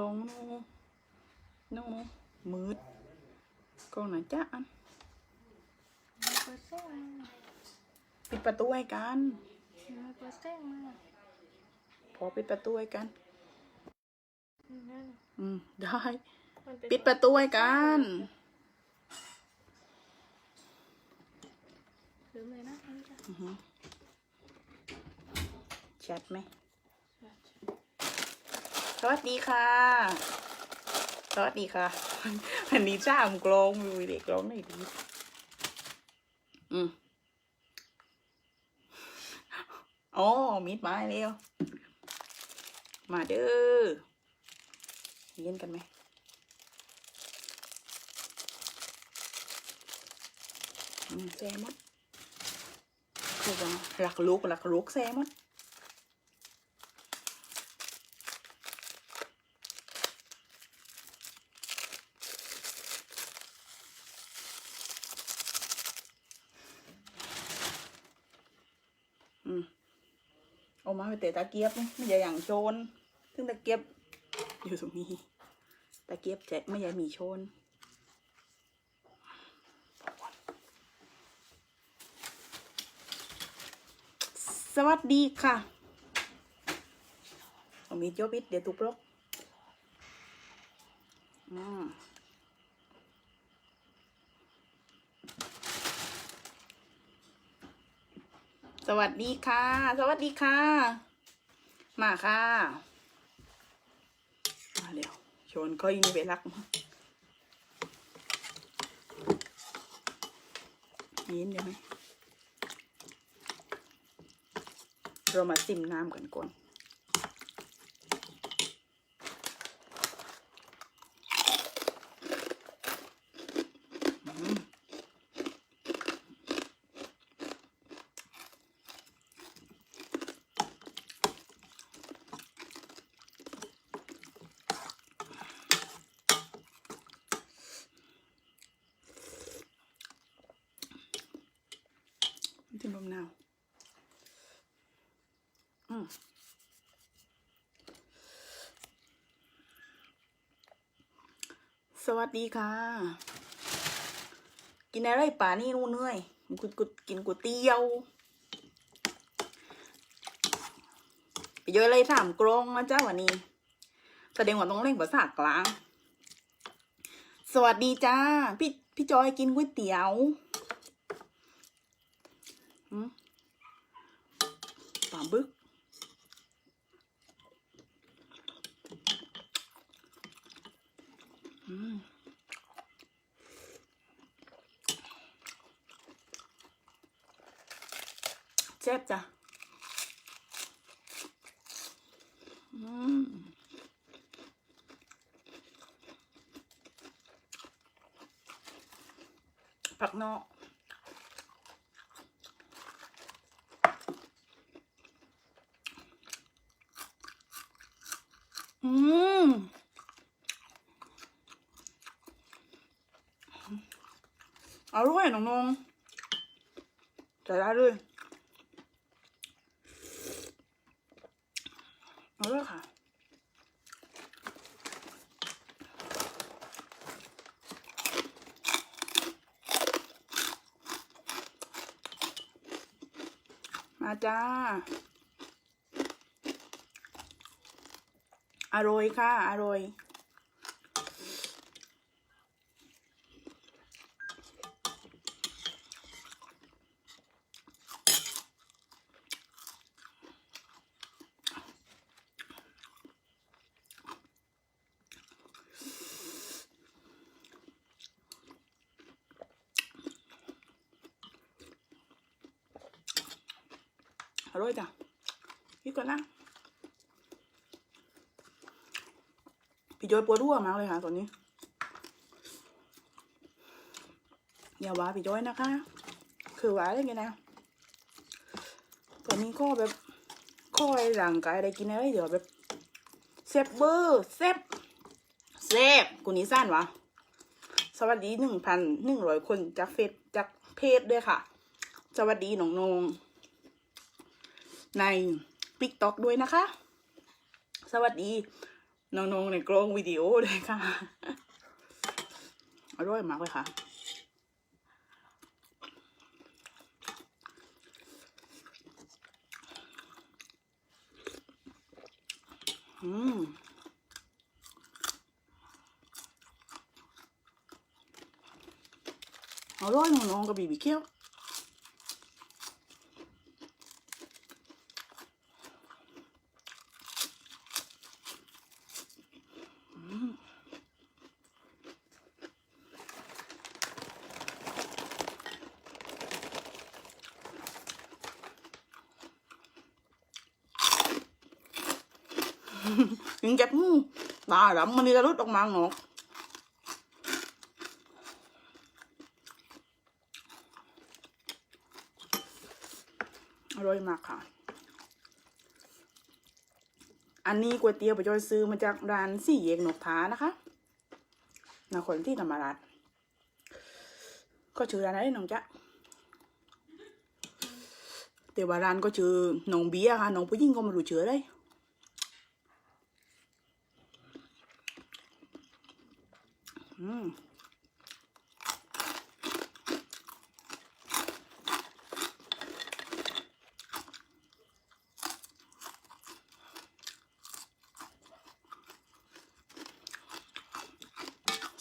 ลองโนโนมืดกล้องหนจ้าอันมันเปิดเส้นมาปิดประตูให้กันพอปิดประตูให้กันอืมได้ ปิดประตูให้กันลืมเลยนะอันนี้จ้ะอือฮึแชทไหม สวัสดีค่ะ สวัสดีค่ะอันนี้จ้ามกลองอยู่เด็กร้องหน่อยดี อืมอ๋อมิดไม้เร็ว มาเด้อเย็นกันไหมอืมแซมดคือว่าหลักลุกหลักลุกแซมด อืมออกมาไปเตะตะเกียบไม่ใช่อย่างโชนซึ่งตะเกียบอยู่ตรงนี้ ตะเกียบจะไม่ใช่มีโชนสวัสดีค่ะผมมีโจบิดเดี๋ยวตุกลกอืมส วัสดีค่ะ สวัสดีค่ะ มาค่ะ มาเดี๋ยวชวนก็ยินไปรักยินเดี๋ยวไหมเรามาซิมน้ำกันก่อน อืม จิ้มลมนาวอืมสวัสดีค่ะ กินอะไรป่านี่นู่นเนื่อยกูกูกินก๋วยเตี๋ยวไปเยอะเลยสามกรงนะจ้าวันนี้แสดงว่าต้องเล่นภาษากลาง สวัสดีจ้า พี่พี่จอยกินก๋วยเตี๋ยว หืมป่าบึกอืมแซ่บจ้ะ อืมผักนอกอืม อร่อยน้องนงใส่ได้เลยอร่อยค่ะมาจ้า อร่อยค่ะ อร่อย อร่อยจ้ะพี่ก่อนนะพี่จอยปวดหัวมากเลยค่ะตอนนี้อย่าว่าพี่จอยนะคะ คือว่าอะไรกันนะตอนนี้ข้อแบบข้อไอ้ร่างกายอะไรกินอะไรเดี๋ยวแบบเซฟเบอร์เซฟเซฟกูนี้สั้นวะสวัสดีหนึ่งพันหนึ่งร้อยคนจากเฟซจากเพจด้วยค่ะ สวัสดีน้องนง ใน t ิ k t o k ด้วยนะคะ สวัสดี น้องๆในกล้องวิดีโอเลยค่ะ อร่อยมากเลยค่ะอืมอร่อยน้องๆกับบีบีเคี้ยว กินแกบหมูาดำมันนี่จะรุดออกมาหนอกอร่อยมากค่ะ อันนี้ก๋วยเตี๋ยวไปจอยซื้อมาจากร้านสี่เยกนกท้านะคะนครที่ธรรมราชก็ชื่อร้านอะไรน้องจ๊ะแต่ว่าร้านก็ชื่อน้องเบียค่ะน้องผู้หญิงก็ไมารู้ชื่อเลย อืม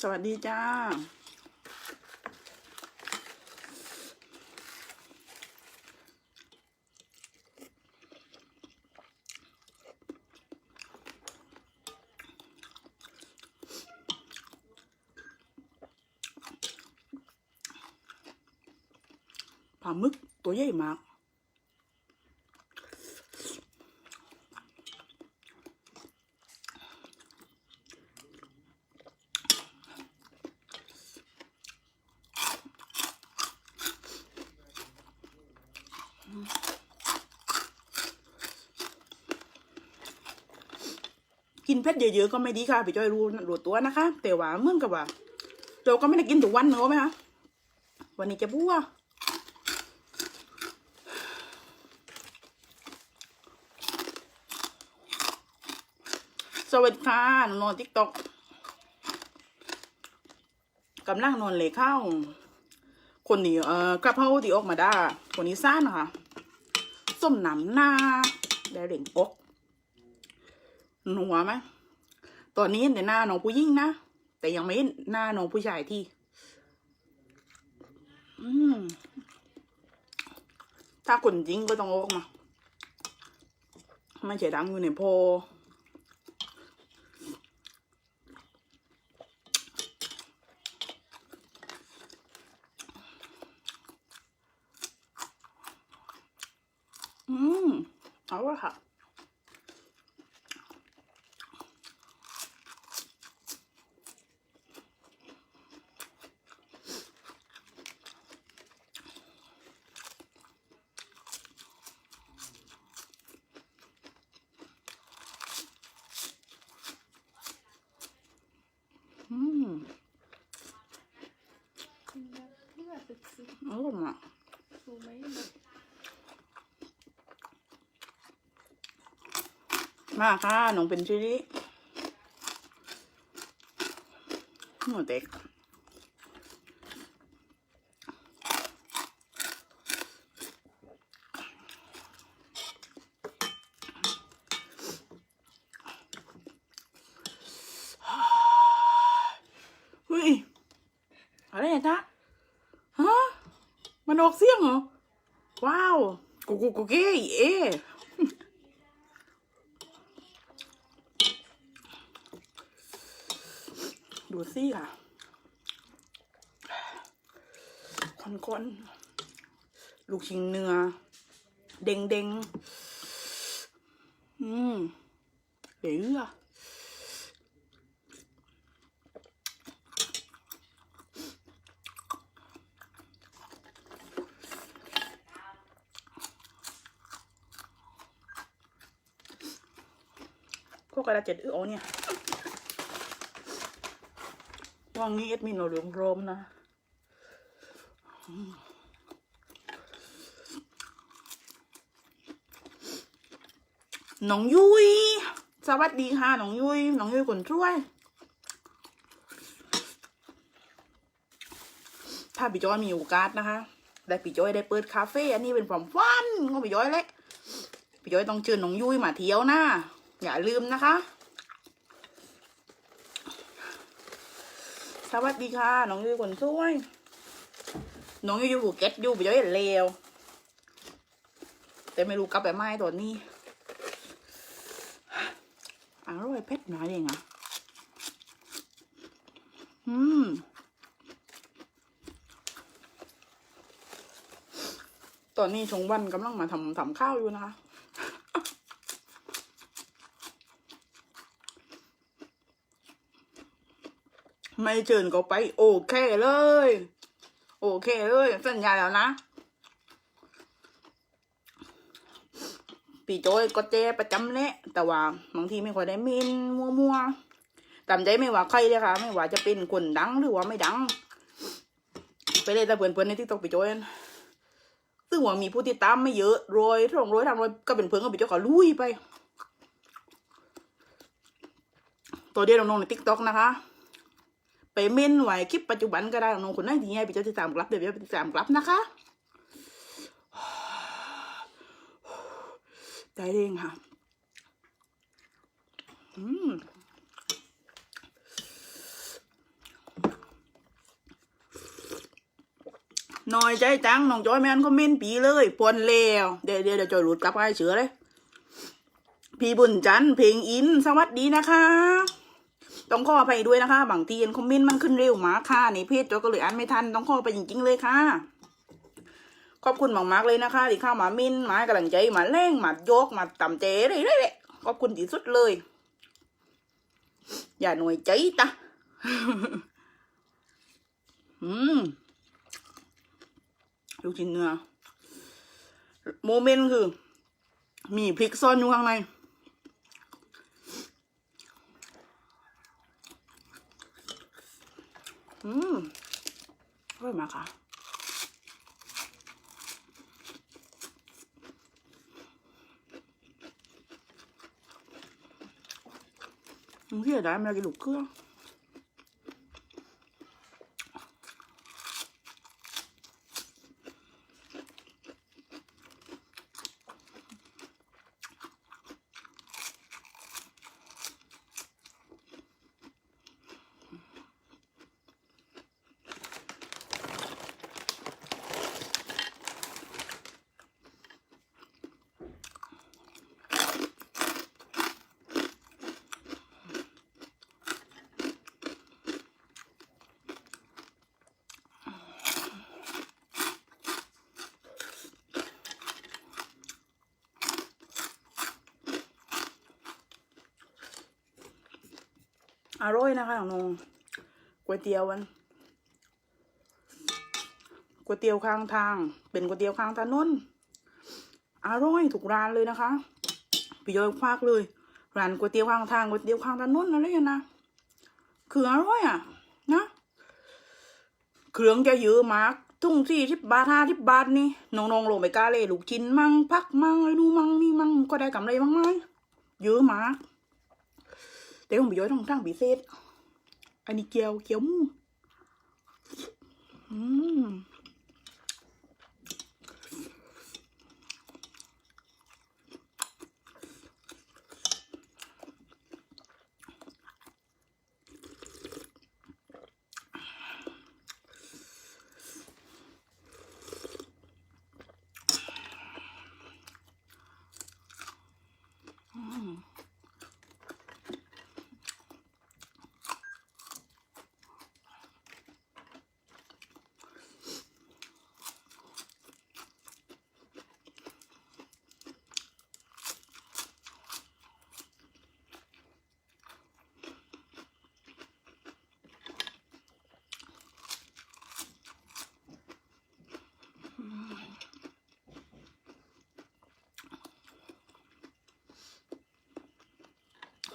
สวัสดีจ้าปลาหมึกตัวใหญ่มาก กินเผ็ดเยอะๆก็ไม่ดีค่ะพี่จ้อยรู้รู้ตัวนะคะ แต่ว่าเมื่อกับว่าเราก็ไม่ได้กินทุกวันเนอะไหมคะวันนี้จะบัวสวัสดีค่ะนอนทิกตอกกำลังนอนเลยเข้า คนนี้เอ่อกระเพราที่ออกมาได้คนนี้ซ่านค่ะส้มหนำหน้าได้เหล่งปก หนัวไหมตอนนี้เห็นแต่หน้าน้องผู้หญิงนะ แต่ยังไม่เห็นหน้าน้องผู้ชายที่ อืม ถ้าคนจริงก็ต้องออกมาไม่ใช่ดังอยู่ในโพอืมเอาละค่ะ อืม กินแบบเพื่อสึกสึก อร่อยมากสูไหมมาค่ะน้องเป็นชิลิหมูเด็ก เฮ้ย อะไรอะจ๊ะฮะ มัน ออกเสียงเหรอ ว้าวกูกูกูเก้เอดูสิค่ะคนๆลูกชิ้นเนื้อ เด้งเด้งอืมเหลือ วกกระดาษเจ็ดอื้อโอเนี่ยว่างนี้เอ็ดมินเราเหลืองโรมนะน้องยุยสวัสดีค่ะน้องยุ้ยน้องยุ้ยคนช่วย ถ้าพี่จ้อยมีโอกาสนะคะ ได้พี่จ้อยได้เปิดคาเฟ่อันนี้เป็นความฝันของพี่จ้อยเลยพี่จ้อยต้องเชิญน้องยุ้ยมาเที่ยวนะ อย่าลืมนะคะ สวัสดีค่ะ น้องยุ้ยคนช่วย น้องยุ้ยอยู่ภูเก็ตยู่พี่จ้อยเห็นเลวแต่ไม่รู้กลับไปไหมตอนนี้อร่อยเผ็ดหน่อยเองอะ อืมตอนนี้ชงวันกำลังมาทำทำข้าวอยู่นะคะ ไม่เชิญก็ไป โอเคเลย โอเคเลย สัญญาแล้วนะปีโจ้ก็เจประจำแหละแต่ว่าบางทีไม่ค่อยได้มินมัวๆตามใจไม่ว่าใครเลยค่ะ ไม่ว่าจะเป็นคนดังหรือว่าไม่ดัง ไปเลยแต่เพื่อนๆในที่ตกปีโจ้ซึ่งว่ามีผู้ติดตามไม่เยอะร้อยสองร้อยทำร้อยก็เป็นเพื่อนกับพี่เจ้าก็ลุยไป ตัวเดียวน้องๆในทิกตอกนะคะ ไปเม้นไว้คลิปปัจจุบันก็ได้น้องคนไหนที่ให้พี่เจ้าติดตามกลับเดี๋ยวพี่เจ้าติดตามกลับนะคะใจเร่งค่ะ อืมน้อยใจจังน้องจอยแมนคอมเมนปีเลยปวนแล้วเดี๋ยวเดี๋ยวเดี๋ยวจอยหลุดกลับไปเฉยเลย พี่บุญจันทร์เพลงอิน สวัสดีนะคะ ต้องขอไปด้วยนะคะ บางทีคอมเมนต์มันขึ้นเร็วมากค่ะ ในเพจจอยก็เลยอ่านไม่ทัน ต้องขอไปจริงๆเลยค่ะ ขอบคุณมากๆเลยนะคะ ที่เข้ามามินมากำลังใจมาแรงมาโยกมาต่ำเจเลยเลยขอบคุณที่สุดเลย อย่าหน่วยใจตะอืมลูกชิ้นเนื้อโมเมนต์คือ มีพริกซ่อนอยู่ข้างใน อืมอร่อยมากค่ะมึงเสียดายม่ได้กินลูกเครื่อง อร่อยนะคะน้องๆก๋วยเตี๋ยวมันก๋วยเตี๋ยวข้างทาง เป็นก๋วยเตี๋ยวข้างถนนอร่อยทุกร้านเลยนะคะพี่ย้อยควักเลยร้านก๋วยเตี๋ยวข้างทางก๋วยเตี๋ยวข้างถนนอะไรอย่างนะคืออร่อยอะ นะเครื่องจะเยอะมากทุ่งสี่สิบบาทห้าสิบบาทนี่น้องๆลงไปกาเลยลูกชิ้นมั่งพักมั่งไอะไรดูมั่งนี่มั่งก็ได้กำไรบ้างไหมเยอะมาก แต่ของพี่ย้อยต้องทั้งพิเศษ อันนี้เกี๊ยวเกี๊ยวมูอืม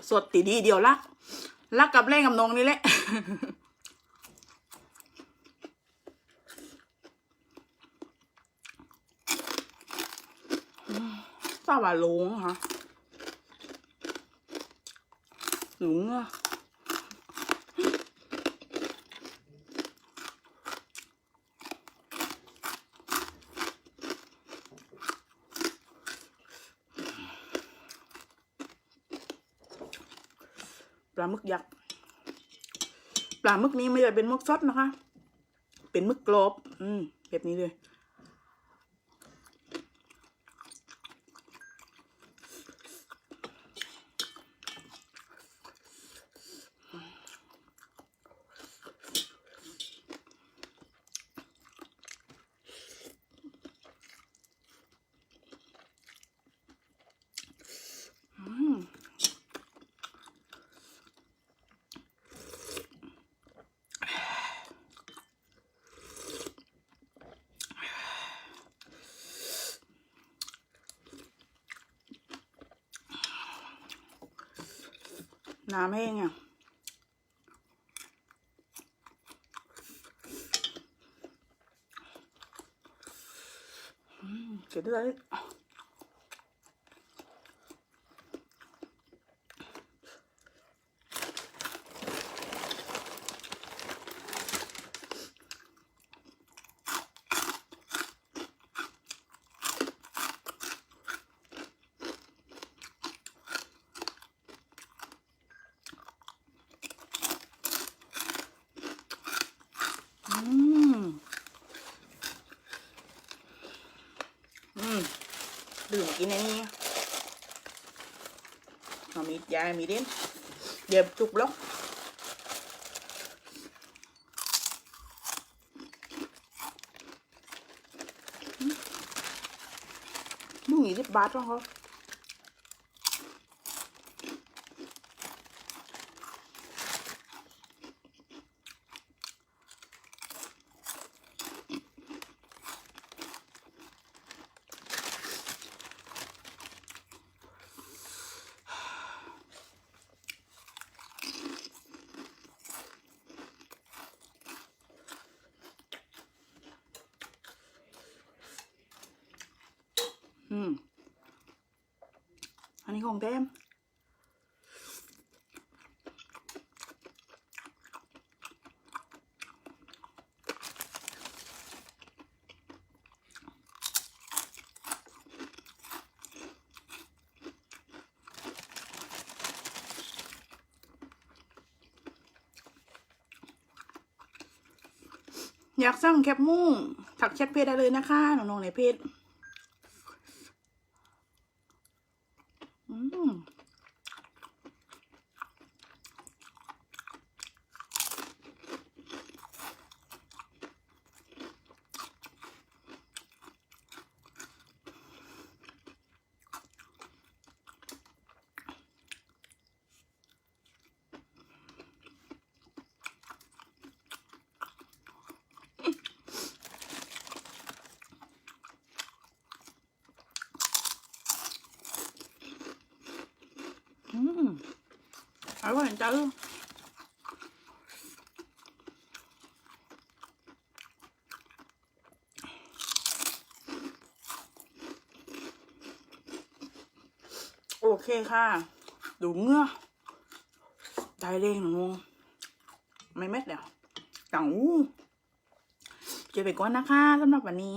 สดตีดีเดียวรัก รักกับแรงกับนองนี่แหละทราบว่าลงค่ะมื่อ ปลาหมึกยักษ์ปลาหมึกนี้ไม่ได้เป็นหมึกสดนะคะ เป็นหมึกกรอบ อืมแบบนี้เลย น้ำแห้งอะเกิดอะไรอืม อืมดื่ม กินอันนี้เอามียามีเด่นเดี๋ยวจุกล็อกลูกยี่สิบบาทหรอเขา อืม อันนี้ของแต้มอยากสั่งแคบหมูถักแชทเพจได้เลยนะคะน้องๆในเพจ อืม อืม อร่อยจังโอเคค่ะ ดูเมื่อได้เลยหนูไม่เม็ดเดี๋ยวจังอู้เจอไปก่อนนะคะสำหรับวันนี้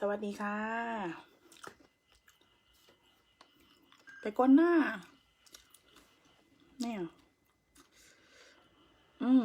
สวัสดีค่ะ ไปก้นหน้า เนี่ย อืม